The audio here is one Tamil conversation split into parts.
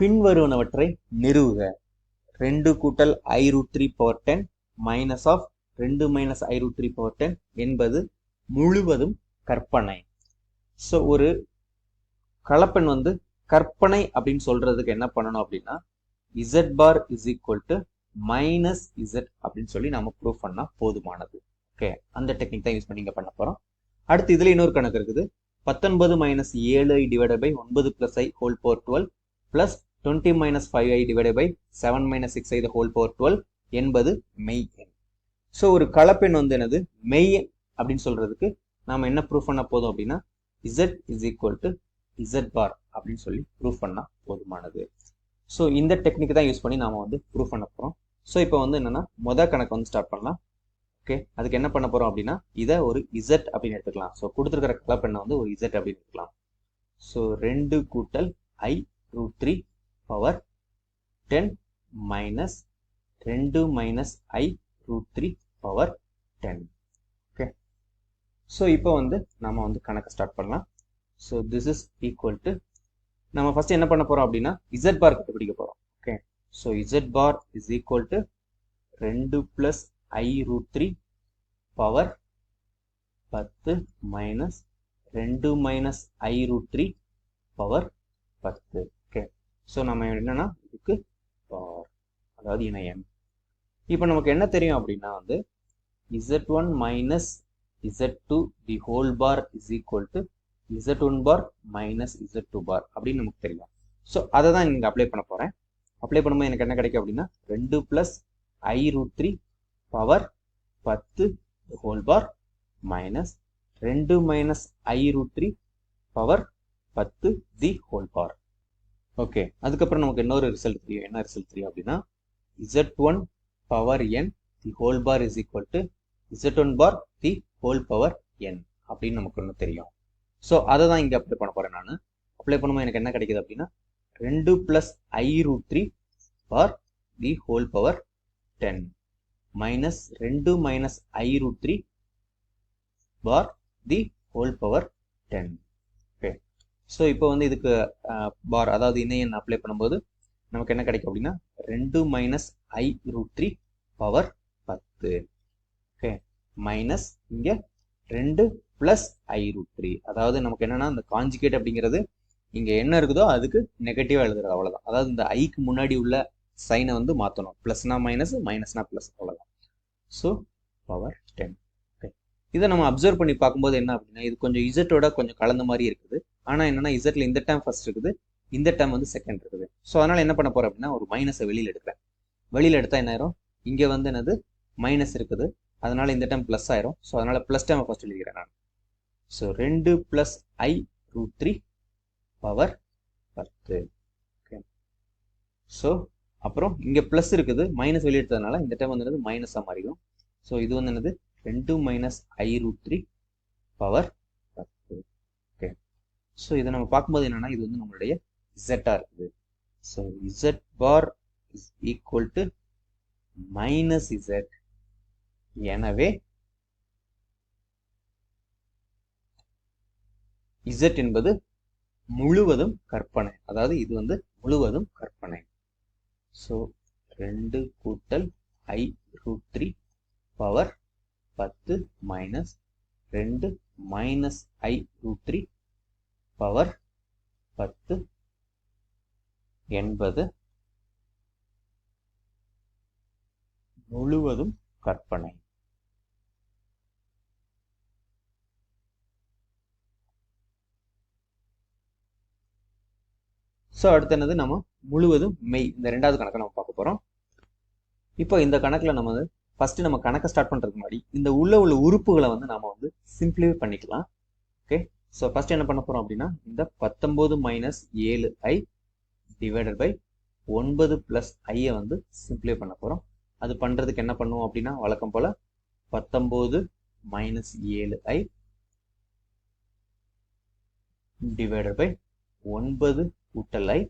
பின்வருவனவற்றை நிறுவுக. ரெண்டு கூட்டல் I root three power ten minus of ரெண்டு minus I root three power ten என்பது முழுவதும் கற்பனை. ஸோ ஒரு கலப்பெண் வந்து கற்பனை அப்படின்னு சொல்றதுக்கு என்ன பண்ணணும் அப்படின்னா Z bar is equal to minus Z அப்படின்னு சொல்லி நம்ம ப்ரூவ் பண்ணால் போதுமானது. ஓகே அந்த டெக்னிக் தான் யூஸ் பண்ணி இங்கே பண்ண போகிறோம் அடுத்து இதில் இன்னொரு கணக்கு இருக்குது. பத்தொன்பது மைனஸ் ஏழு ஐ டிவைட் பை ஒன்பது plus I whole power twelve plus twenty minus five I divide by seven minus six I whole power twelve என்பது மெய் எண். ஸோ ஒரு கலப்பெண் வந்து என்னது? மெய் எண் அப்படின்னு சொல்றதுக்கு நாம் என்ன ப்ரூஃப் பண்ண போதும் அப்படின்னா Z is equal to Z bar அப்படின்னு சொல்லி ப்ரூஃப் பண்ணால் போதுமானது. ஸோ இந்த டெக்னிக் தான் யூஸ் பண்ணி நாம் வந்து ப்ரூஃப் பண்ண போகிறோம் ஸோ இப்போ வந்து என்னன்னா மொதல் கணக்கு வந்து ஸ்டார்ட் பண்ணலாம். ஓகே அதுக்கு என்ன பண்ண போறோம் அப்படின்னா இதை ஒரு இசட் அப்படின்னு எடுத்துக்கலாம். ஸோ கொடுத்துருக்கிற கலப்பெண்ணை வந்து ஒரு இசட் அப்படின்னு எடுத்துக்கலாம் ஸோ ரெண்டு கூட்டல் I root three power ten minus ரெண்டு minus I root three power ten okay so இப்போ வந்து நம்ம வந்து கணக்கு ஸ்டார்ட் பண்ணலாம். So this is equal to நம்ம ஃபர்ஸ்ட் என்ன பண்ண போகிறோம் அப்படின்னா இசட் பார் கண்டுபிடிக்க போகிறோம் okay so Z bar is equal to ரெண்டு plus I root three power பத்து மைனஸ் ரெண்டு minus I root three power பத்து. ஸோ நம்ம என்னன்னா இதுக்கு பார் அதாவது இணையம். இப்போ நமக்கு என்ன தெரியும் அப்படின்னா வந்து Z one minus Z two the whole bar is equal to Z one bar minus Z two bar அப்படின்னு நமக்கு தெரியும். ஸோ அதை தான் இங்கே அப்ளை பண்ண போகிறேன் அப்ளை பண்ணும்போது எனக்கு என்ன கிடைக்கும் அப்படின்னா ரெண்டு plus I root three power பத்து ஹோல் பார் மைனஸ் ரெண்டு minus I root three power பத்து தி ஹோல் பார் ஓகே அதுக்கப்புறம் நமக்கு இன்னொரு ரிசல்ட் தெரியும். என்ன ரிசல்ட் தெரியும் அப்படின்னா Z one power N the whole bar is equal to Z one bar the whole power N அப்படின்னு நமக்கு ஒன்று தெரியும். ஸோ அதை தான் இங்கே அப்ளை பண்ண போகிறேன் நான். அப்ளை பண்ணும்போது எனக்கு என்ன கிடைக்குது அப்படின்னா ரெண்டு plus I root three bar the whole power ten minus ரெண்டு minus I root three bar the whole power ten so இப்போ வந்து இதுக்கு பார் அதாவது இணையன் அப்ளை பண்ணும்போது நமக்கு என்ன கிடைக்கும் அப்படின்னா ரெண்டு minus i root three power பத்து. ஓகே மைனஸ் இங்கே ரெண்டு பிளஸ் ஐ ரூட் த்ரீ அதாவது நமக்கு என்னன்னா இந்த காஞ்சிகேட் அப்படிங்கிறது இங்கே என்ன இருக்குதோ அதுக்கு நெகட்டிவாக எழுதுறது அவ்வளோதான் அதாவது இந்த ஐக்கு முன்னாடி உள்ள சைனை வந்து மாற்றணும் ப்ளஸ்னா மைனஸ் மைனஸ்னா ப்ளஸ் அவ்வளோதான் ஸோ பவர் டென் ஓகே இதை நம்ம அப்சர்வ் பண்ணி பார்க்கும்போது என்ன அப்படின்னா இது கொஞ்சம் இசட்டோட கொஞ்சம் கலந்த மாதிரி இருக்குது. ஆனால் என்னன்னா இசட்ல இந்த டைம் ஃபர்ஸ்ட் இருக்குது இந்த டைம் வந்து செகண்ட் இருக்குது. ஸோ அதனால் என்ன பண்ண போகிறோம் அப்படின்னா ஒரு மைனஸை வெளியில் எடுக்கிறேன். வெளியில் எடுத்தால் என்ன ஆயிரும்? இங்கே வந்து என்னது? மைனஸ் இருக்குது. அதனால் இந்த டைம் ப்ளஸ் ஆயிரும். ஸோ அதனால் ப்ளஸ் டேம் ஃபர்ஸ்ட் எழுதிக்கிறேன் நான். ஸோ ரெண்டு plus i root three power பத்து. ஓகே ஸோ அப்புறம் இங்கே ப்ளஸ் இருக்குது. மைனஸ் வெளியெடுத்ததுனால இந்த டைம் வந்து என்னது? மைனஸாக மாறிடும். ஸோ இது வந்து என்னது? ரெண்டு minus i root three power so இதை நம்ம பார்க்கும்போது என்னன்னா இது வந்து நம்மளுடைய இசட்டா இருக்குது. So z bar is equal to minus z எனவே இசட் என்பது முழுவதும் கற்பனை. அதாவது இது வந்து முழுவதும் கற்பனை. ஸோ ரெண்டு கூட்டல் ஐ ரூட் த்ரீ பவர் பத்து மைனஸ் ரெண்டு minus i root three power பத்து என்பது முழுவதும் கற்பனை. ஸோ அடுத்து என்னது? நம்ம முழுவதும் மெய். இந்த ரெண்டாவது கணக்கை நம்ம பார்க்க போகிறோம் இப்போ இந்த கணக்கில் நம்ம வந்து ஃபர்ஸ்ட் நம்ம கணக்கை ஸ்டார்ட் பண்ணுறதுக்கு முன்னாடி இந்த உள்ள உள்ள உறுப்புகளை வந்து நாம வந்து சிம்பிளிஃபை பண்ணிக்கலாம். ஓகே ஸோ ஃபஸ்ட் என்ன பண்ண போகிறோம் அப்படின்னா இந்த பத்தொம்போது மைனஸ் ஏழு ஐ டிவைடட் பை ஒன்பது ப்ளஸ் ஐயை வந்து சிம்பிளிஃபை பண்ண போகிறோம் அது பண்ணுறதுக்கு என்ன பண்ணுவோம் அப்படின்னா வழக்கம் போல் பத்தொம்போது மைனஸ் ஏழு ஐ டிவைடட் பை ஒன்பது கூட்டல் ஐ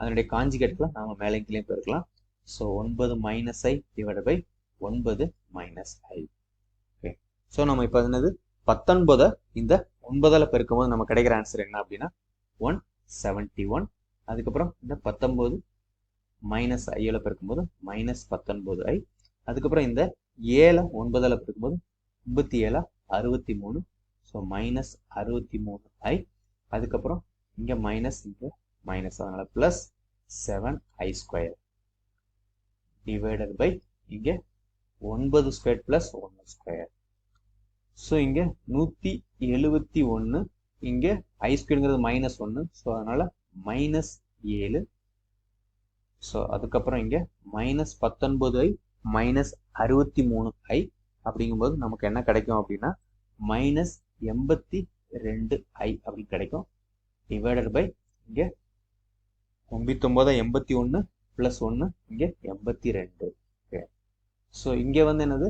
அதனுடைய காஞ்சிகேட்டில் நாம் மேலே கீழே போயிருக்கலாம் ஸோ ஒன்பது மைனஸ் ஐ டிவைட் பை ஒன்பது மைனஸ் ஐ ஓகே ஸோ நம்ம இப்போ என்னது? பத்தொன்பதை இந்த ஒன்பதால் பெருக்கும்போது நம்ம கிடைக்கிற ஆன்சர் என்ன அப்படின்னா ஒன் செவன்டி ஒன் அதுக்கப்புறம் இந்த பத்தொம்போது மைனஸ் ஐயில் பெருக்கும்போது மைனஸ் பத்தொன்பது ஐ அதுக்கப்புறம் இந்த ஏழை ஒன்பதால் பெருக்கும்போது முப்பத்தி ஏழா அறுபத்தி மூணு ஸோ மைனஸ் அறுபத்தி மூணு ஐ அதுக்கப்புறம் இங்கே மைனஸ் இங்கே மைனஸ் அதனால் plus seven i square divided by இங்கே ஒன்பது ஸ்கொயர் ப்ளஸ் ஒன்று ஸ்கொயர் ஸோ இங்கே நூற்றி எழுபத்தி ஒன்று இங்கே ஐ ஸ்கொயருங்கிறது மைனஸ் ஒன்று ஸோ அதனால் மைனஸ் ஏழு. ஸோ அதுக்கப்புறம் இங்கே மைனஸ் பத்தொன்பது ஐ மைனஸ் அறுபத்தி மூணு ஐ அப்படிங்கும்போது நமக்கு என்ன கிடைக்கும் அப்படின்னா மைனஸ் எண்பத்தி ரெண்டு ஐ அப்படின்னு கிடைக்கும். டிவைடட் பை இங்கே ஒம்பத்தொம்போதா எண்பத்தி ஒன்று ப்ளஸ் ஒன்று இங்கே எண்பத்தி ரெண்டு. ஓகே ஸோ இங்கே வந்து என்னது?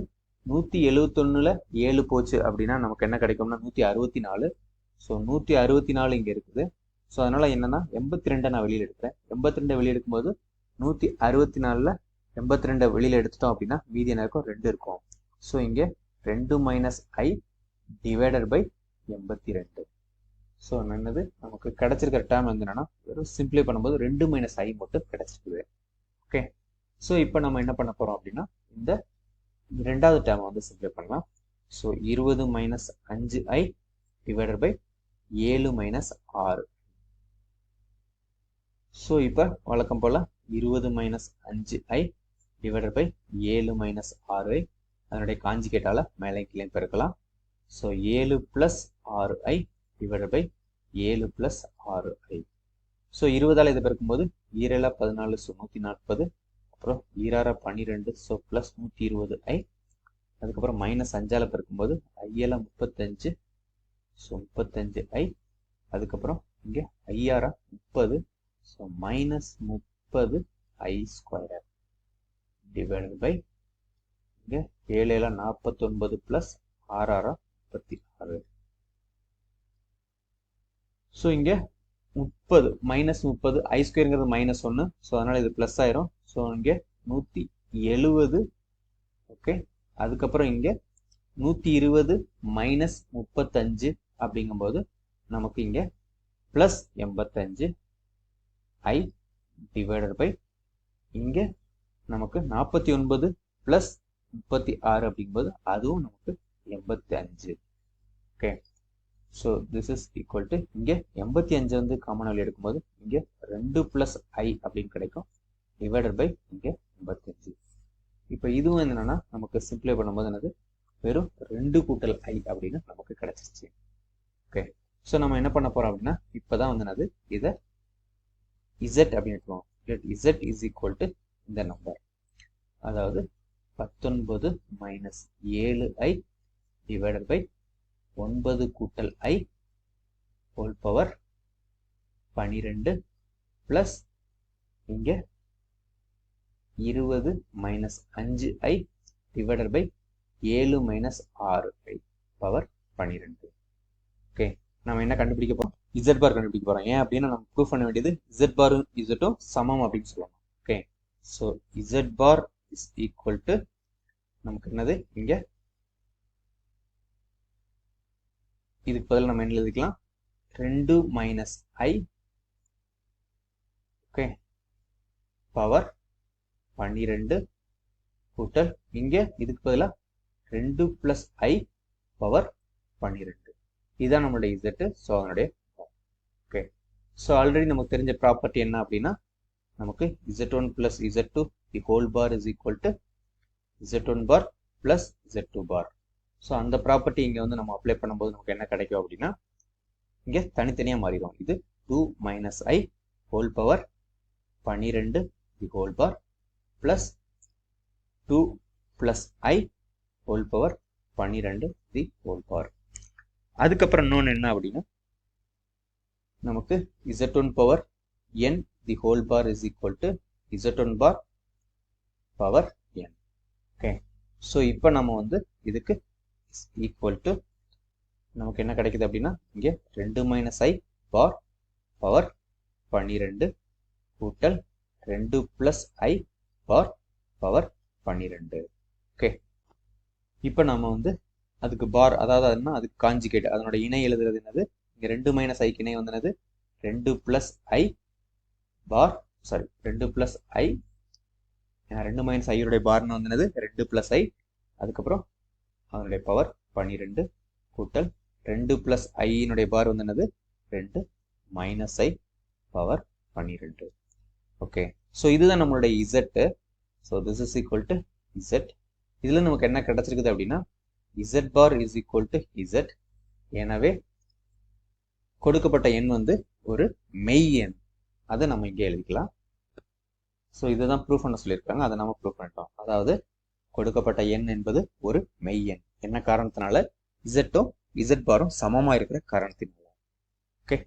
நூற்றி எழுவத்தொன்னுல ஏழு போச்சு அப்படின்னா நமக்கு என்ன கிடைக்கும்னா நூற்றி அறுபத்தி நாலு ஸோ நூற்றி அறுபத்தி நாலு இங்கே இருக்குது. ஸோ அதனால் என்னென்னா எண்பத்தி ரெண்டை நான் வெளியில் எடுக்கிறேன். எண்பத்தி ரெண்டை வெளியே எடுக்கும்போது நூற்றி அறுபத்தி நாலில் எண்பத்தி ரெண்டை வெளியில் எடுத்துட்டோம் அப்படின்னா மீதி என்ன இருக்கும்? ரெண்டு இருக்கும். ஸோ இங்கே ரெண்டு மைனஸ் ஐ டிவைடட் பை எண்பத்தி ரெண்டு ஸோ என்னது? நமக்கு கிடைச்சிருக்கிற டேர்ம் வந்து என்னன்னா வெறும் சிம்பிளை பண்ணும்போது ரெண்டு மைனஸ் ஐ மட்டும் கிடைச்சிருக்குது. ஓகே ஸோ இப்போ நம்ம என்ன பண்ண போகிறோம் அப்படின்னா இந்த ரெண்டாவது டேர்ம் வந்து சிம்பிளை பண்ணலாம். ஸோ இருபது மைனஸ் அஞ்சு ஐ டிவைடட் பை ஏழு மைனஸ் ஆறு. ஸோ இப்போ வழக்கம் போல் இருபது மைனஸ் அஞ்சு ஐ டிவைடட் பை ஏழு மைனஸ் ஆறு ஐ அதனுடைய காஞ்சிகேட்டால் மேலே கீழே பெருக்கலாம். ஸோ ஏழு ப்ளஸ் ஆறு ஐ டிவைடட் பை ஏழு ப்ளஸ் ஆறு ஐ ஸோ இருபதால் இதை பெருக்கும்போது ஈரலா பதினாலு ஸோ நூற்றி நாற்பது அப்புறம் ஈராறா பன்னிரெண்டு ஸோ ப்ளஸ் நூற்றி இருபது ஐ அதுக்கப்புறம் மைனஸ் அஞ்சால் பெருக்கும்போது ஐயால் முப்பத்தஞ்சு ஸோ முப்பத்தஞ்சு ஐ அதுக்கப்புறம் இங்கே ஐயாரா முப்பது ஸோ மைனஸ் முப்பது ஐ ஸ்கொயர் டிவைடட் பை இங்கே ஏழு நாற்பத்தொன்பது ப்ளஸ் ஆறாரா முப்பத்தி ஆறு. ஸோ இங்கே முப்பது மைனஸ் முப்பது ஐ ஸ்கொயருங்கிறது மைனஸ் ஒன்று ஸோ அதனால் இது ப்ளஸ் ஆயிரும். ஸோ இங்கே நூற்றி எழுபது ஓகே அதுக்கப்புறம் இங்கே நூற்றி இருபது மைனஸ் முப்பத்தஞ்சு அப்படிங்கும்போது நமக்கு இங்கே ப்ளஸ் எண்பத்தஞ்சு ஐ டிவைடட் பை இங்கே நமக்கு நாற்பத்தி ஒன்பது ப்ளஸ் முப்பத்தி ஆறு அப்படிங்கும்போது அதுவும் நமக்கு எண்பத்தி அஞ்சு okay so this is equal to இங்கே எண்பத்தி அஞ்சு வந்து காமன் வெளியே எடுக்கும்போது இங்கே ரெண்டு ப்ளஸ் ஐ அப்படின்னு கிடைக்கும். டிவைடட் பை இங்கே எண்பத்தஞ்சு இப்போ இதுவும் என்னென்னா நமக்கு சிம்ப்ளை பண்ணும்போது என்னது? வெறும் ரெண்டு கூட்டல் ஐ அப்படின்னு நமக்கு கிடைச்சிருச்சு. ஓகே ஸோ நம்ம என்ன பண்ண போகிறோம் அப்படின்னா இப்போ தான் வந்து என்னது? இதை இசட் அப்படின்னு எடுத்துக்கோம். இசட் இஸ் ஈக்குவல் டு இந்த நம்பர் அதாவது பத்தொன்பது மைனஸ் ஏழு ஐ டிவைடட் பை ஒன்பது கூட்டல் ஐ ஹோல் பவர் பனிரெண்டு ப்ளஸ் இங்கே இருபது மைனஸ் அஞ்சு ஐ டிவைடட் பை ஏழு மைனஸ் ஆறு ஐ பவர் பன்னிரெண்டு ஓகே நம்ம என்ன கண்டுபிடிக்க போறோம்? இசட் பார் கண்டுபிடிக்க போறோம். ஏன் அப்படின்னா நம்ம ப்ரூவ் பண்ண வேண்டியது இசட் பாரும் இசட்டும் சமம் அப்படின்னு சொல்லணும். Okay so z bar is equal to நமக்கு என்னது? இங்கே இதுக்கு பதில் நம்ம என்ன எழுதிக்கலாம்? ரெண்டு மைனஸ் ஐ ஓகே பவர் பன்னிரெண்டு கூட்டல் இங்கே இதுக்கு பதிலாக ரெண்டு ப்ளஸ் ஐ பவர் பன்னிரெண்டு. இதுதான் நம்மளுடைய இசட்டு ஸோ அதனுடைய ஓகே ஸோ ஆல்ரெடி நமக்கு தெரிஞ்ச ப்ராப்பர்ட்டி என்ன அப்படின்னா நமக்கு z one plus z two the whole bar is equal to z one bar plus z two bar so அந்த ப்ராப்பர்ட்டி இங்கே வந்து நம்ம அப்ளை பண்ணும்போது நமக்கு என்ன கிடைக்கும் அப்படின்னா இங்கே தனித்தனியாக மாறிடும். இது two minus i whole power பன்னிரெண்டு the whole bar plus two plus i whole power பன்னிரெண்டு தி ஹோல் பவர் அதுக்கப்புறம் இன்னொன்று என்ன அப்படின்னா நமக்கு z one power n the whole bar is equal to z one bar power n okay so இப்போ நம்ம வந்து இதுக்கு ஈக்குவல் டு நமக்கு என்ன கிடைக்குது அப்படின்னா இங்கே ரெண்டு மைனஸ் ஐ பார் பவர் பன்னிரெண்டு கூட்டல் ரெண்டு ப்ளஸ் ஐ பார் பவர் பன்னிரெண்டு. ஓகே இப்போ நம்ம வந்து அதுக்கு பார் அதாவது என்ன? அதுக்கு காஞ்சிகேட் அதனோட இணை எழுதுறது என்னது? இங்கே ரெண்டு மைனஸ் ஐக்கு இணை வந்தனது ரெண்டு ப்ளஸ் ஐ பார் சாரி ரெண்டு பிளஸ் ஐ ரெண்டு மைனஸ் ஐயோடைய பார்னு வந்தனது ரெண்டு பிளஸ் ஐ அதுக்கப்புறம் அதனுடைய பவர் பன்னிரெண்டு கூட்டல் ரெண்டு பிளஸ் ஐயினுடைய பார் வந்து என்னது? ரெண்டு. மைனஸ் ஐ பவர் பன்னிரெண்டு. ஓகே ஸோ இதுதான் நம்மளுடைய Z so this is equal to z இதில் நமக்கு என்ன கிடைச்சிருக்குது அப்படின்னா z bar is equal to z எனவே கொடுக்கப்பட்ட எண் வந்து ஒரு மெய் எண். அதை நம்ம இங்கே எழுதிக்கலாம். ஸோ இதுதான் ப்ரூஃப் பண்ண சொல்லியிருக்காங்க. அதை நம்ம ப்ரூஃப் பண்ணிட்டோம். அதாவது கொடுக்கப்பட்ட எண் என்பது ஒரு மெய் எண் என்ன காரணத்தினால? இசட்டும் இசட் பாரும் சமமாக இருக்கிற காரணத்தினால. ஓகே